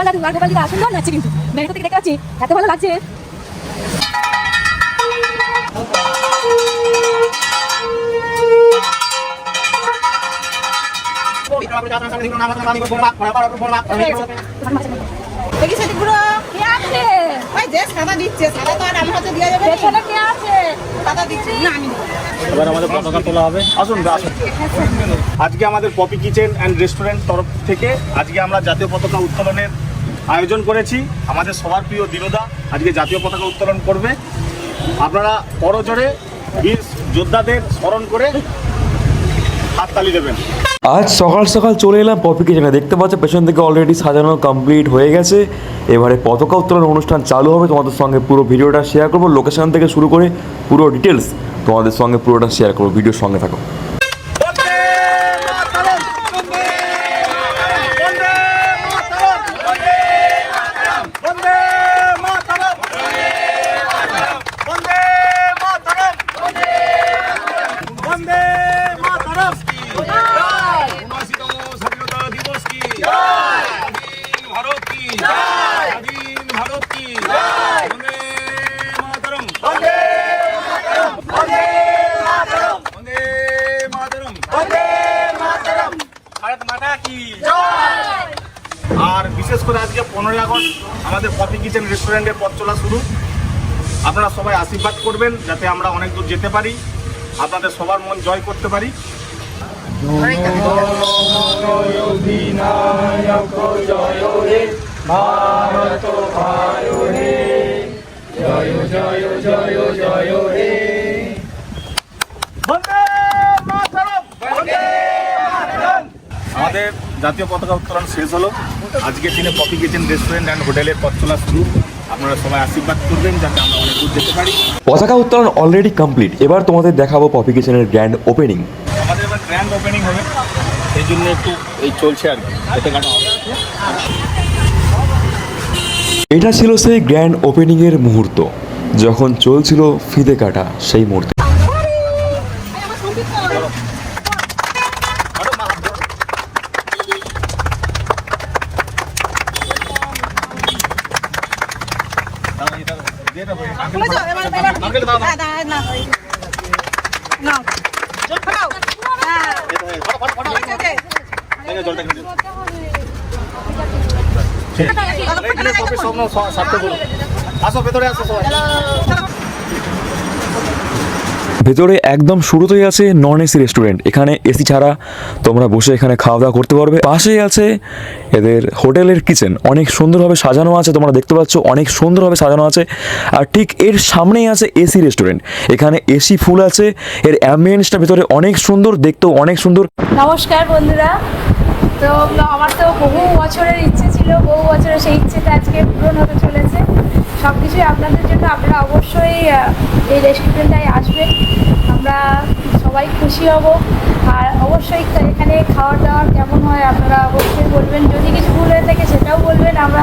গোপাল দাদু আর গোপাল দিদা সুন্দর নাচছে কিন্তু। থেকে দেখতে পাচ্ছি। এত ভালো লাগছে। দেখি সেদিক পুরো কে আছে? ওই যে সাদা দিচ্ছে সাদা তো আর আমার হাতে দেওয়া যাবে না। পেছনে কে আছে? সাদা দিচ্ছে। না আমি নেব। এবার আমাদের পতাকা তোলা হবে। আসুন আসুন। আজকে আমাদের পপি কিচেন অ্যান্ড রেস্টুরেন্ট তরফ থেকে আজকে আমরা জাতীয় পতাকা উত্তোলনের আয়োজন করেছি। আমাদের সবার প্রিয় দিনদা আজকে জাতীয় পতাকা উত্তোলন করবে। আপনারা করজোরে বীর যোদ্ধাদের স্মরণ করে হাততালি দেবেন। আজ সকাল সকাল চলে এলাম পপি কিচেনে দেখতে পাচ্ছ, পেছন থেকে অলরেডি সাজানো কমপ্লিট হয়ে গেছে। এবারে পতাকা উত্তোলন অনুষ্ঠান চালু হবে। তোমাদের সঙ্গে পুরো ভিডিওটা শেয়ার করব। লোকেশন থেকে শুরু করে পুরো ডিটেলস তোমাদের সঙ্গে পুরোটা শেয়ার করব। ভিডিওর সঙ্গে থাকো। আর বিশেষ করে আজকে পনেরোই আগস্ট আমাদের কফি কিচেন রেস্টুরেন্টের পথ চলা শুরু। আপনারা সবাই আশীর্বাদ করবেন যাতে আমরা অনেক দূর যেতে পারি, আপনাদের সবার মন জয় করতে পারি। বন্দে আমাদের জাতীয় পতাকা উত্তোলন শেষ হলো। আজকের দিনে কফি কিচেন রেস্টুরেন্ট অ্যান্ড হোটেলের পথ চলা শুরু। আপনারা সবাই আশীর্বাদ করবেন যাতে আমরা অনেক দূর যেতে পারি। পতাকা উত্তোলন অলরেডি কমপ্লিট এবার তোমাদের দেখাবো পপি কিচেনের গ্র্যান্ড ওপেনিং আমাদের এবার গ্র্যান্ড ওপেনিং হবে। সেই জন্য একটু এই চলছে আর কি। এটা ছিল সেই গ্র্যান্ড ওপেনিংয়ের মুহূর্ত। যখন চলছিল ফিদে কাটা সেই মুহূর্তে। আসো ভেতরে আসো সবাই ভেতরে একদম শুরুতেই আছে নন এসি রেস্টুরেন্ট। এখানে এসি ছাড়া তোমরা বসে এখানে খাওয়া দাওয়া করতে পারবে। পাশেই আছে এদের হোটেলের কিচেন। অনেক সুন্দরভাবে সাজানো আছে, তোমরা দেখতে পাচ্ছ। অনেক সুন্দরভাবে সাজানো আছে। আর ঠিক এর সামনেই আছে এসি রেস্টুরেন্ট। এখানে এসি ফুল আছে। এর অ্যাম্বিয়েন্সটা ভেতরে অনেক সুন্দর, দেখতেও অনেক সুন্দর। নমস্কার বন্ধুরা। তো আমার তো বহু বছরের ইচ্ছে ছিল, বহু বছরের সেই ইচ্ছেটা আজকে পূরণ হতে চলেছে। সব কিছুই আপনাদের জন্য। আপনারা অবশ্যই এই রেস্টুরেন্টটায় আসবেন। আমরা সবাই খুশি হব। আর অবশ্যই এখানে খাওয়ার দাওয়ার কেমন হয় আপনারা অবশ্যই বলবেন। যদি কিছু ভুল হয়ে থাকে সেটাও বলবেন। আমরা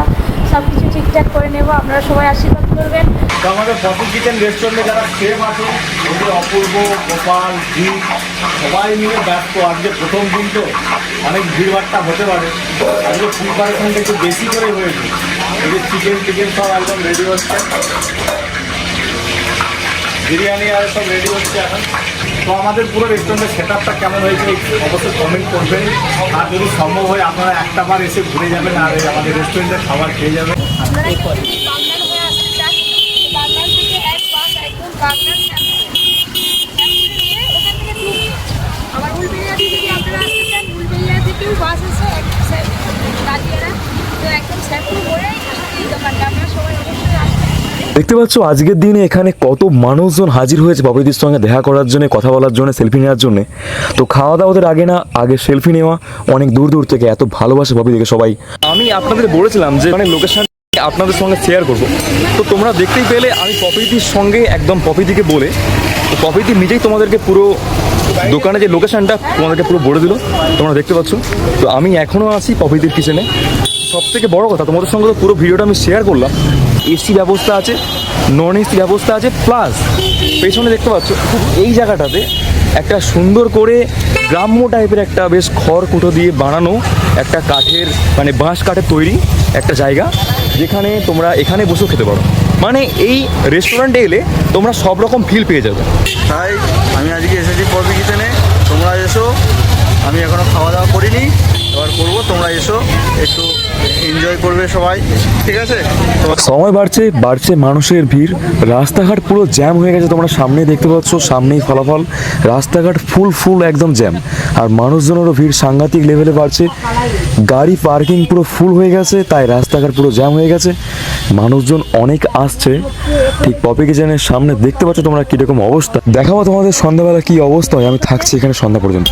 সব কিছু ঠিকঠাক করে নেব। আপনারা সবাই আশীর্বাদ করবেন। আমাদের কফি কিচেন রেস্টুরেন্টে যারা শেফ আছে, ওদের অপূর্ব, গোপাল জিৎ সবাই মিলে ব্যস্ত। আজকে প্রথম দিন তো অনেক ভিড়ভাড়টা হতে পারে। আজকে প্রিপারেশনটা একটু বেশি করে হয়েছে। চিকেন টিকেন সব একদম রেডি হচ্ছে। বিরিয়ানি আর সব রেডি হচ্ছে এখন। তো আমাদের পুরো রেস্টুরেন্টের সেট আপটা কেমন হয়েছে অবশ্যই কমেন্ট করবেন। আর যদি সম্ভব হয় আপনারা একটা বার এসে ঘুরে যাবেন, আর আমাদের রেস্টুরেন্টের খাবার খেয়ে যাবেন আপনারা যদি বাগনান হয়ে আসতে চান বাগনান থেকে এক বাস একদম বাগনান ওখান থেকে দু আবার উলবেড়িয়া থেকে যদি আপনারা আসতে চান উলবেড়িয়া থেকেও বাস আছে এক রাজিয়ারা তো একদম স্যাপুর মোড়ে এই দোকানটা আপনারা সবাই অবশ্যই আসবেন দেখতে পাচ্ছ, আজকের দিনে এখানে কত মানুষজন হাজির হয়েছে বাবুদির সঙ্গে দেখা করার জন্য, কথা বলার জন্য, সেলফি নেওয়ার জন্য। তো খাওয়া দাওয়াদের আগে না, আগে সেলফি নেওয়া, অনেক দূর দূর থেকে এত ভালোবাসে বাবুদিকে সবাই। আমি আপনাদের বলেছিলাম যে মানে লোকেশন আপনাদের সঙ্গে শেয়ার করব। তো তোমরা দেখতেই পেলে, আমি পপিতির সঙ্গে একদম পপিতিকে বলে পপিতি নিজেই তোমাদেরকে পুরো দোকানে যে লোকেশনটা তোমাদেরকে পুরো বলে দিল। তোমরা দেখতে পাচ্ছ। তো আমি এখনও আছি পপিতির কিচেনে সব থেকে বড় কথা, তোমাদের সঙ্গে তো পুরো ভিডিওটা আমি শেয়ার করলাম। এসি ব্যবস্থা আছে নন এসি ব্যবস্থা আছে প্লাস পেছনে দেখতে পাচ্ছ ঠিক এই জায়গাটাতে একটা সুন্দর করে গ্রাম্য টাইপের একটা বেশ খড় কুটো দিয়ে বানানো একটা কাঠের মানে বাঁশ কাঠের তৈরি একটা জায়গা, যেখানে তোমরা এখানে বসেও খেতে পারো। মানে এই রেস্টুরেন্টে এলে তোমরা সব রকম ফিল পেয়ে যাবে। তাই আমি আজকে এসেছি পপি কিচেনে তোমরা এসো, আমি এখনও খাওয়া দাওয়া করিনি, এবার করব, তোমরা এসো, একটু এনজয় করবে সবাই, ঠিক আছে? সময় বাড়ছে বাড়ছে মানুষের ভিড়। রাস্তাঘাট পুরো জ্যাম হয়ে গেছে, তোমরা সামনে দেখতে পাচ্ছ, সামনেই ফলাফল। রাস্তাঘাট ফুল ফুল একদম জ্যাম আর মানুষজনেরও ভিড় সাংঘাতিক লেভেলে বাড়ছে। গাড়ি পার্কিং পুরো ফুল হয়ে গেছে, তাই রাস্তাঘাট পুরো জ্যাম হয়ে গেছে। মানুষজন অনেক আসছে। ঠিক পপি কিচেনের সামনে দেখতে পাচ্ছ তোমরা কীরকম অবস্থা। দেখাবো তোমাদের সন্ধ্যাবেলা কী অবস্থা হয়, আমি থাকছি এখানে সন্ধ্যা পর্যন্ত।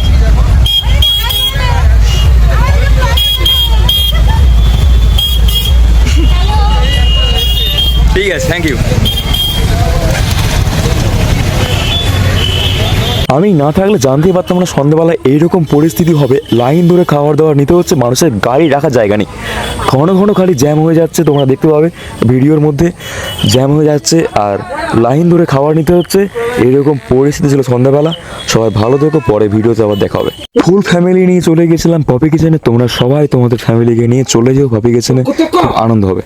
ঠিক আছে থ্যাংক ইউ আমি না থাকলে জানতেই পারতাম না সন্ধ্যাবেলায় এইরকম পরিস্থিতি হবে। লাইন ধরে খাবার দাবার নিতে হচ্ছে মানুষের গাড়ি রাখার জায়গা নেই। ঘন ঘন খালি জ্যাম হয়ে যাচ্ছে তোমরা দেখতে পাবে ভিডিওর মধ্যে। জ্যাম হয়ে যাচ্ছে আর লাইন ধরে খাবার নিতে হচ্ছে এরকম পরিস্থিতি ছিল সন্ধ্যাবেলা। সবাই ভালো থেকো পরে ভিডিওতে আবার দেখা হবে। ফুল ফ্যামিলি নিয়ে চলে গেছিলাম পপি কিচেনে তোমরা সবাই তোমাদের ফ্যামিলিকে নিয়ে চলে যাও পপি কিচেনে খুব আনন্দ হবে।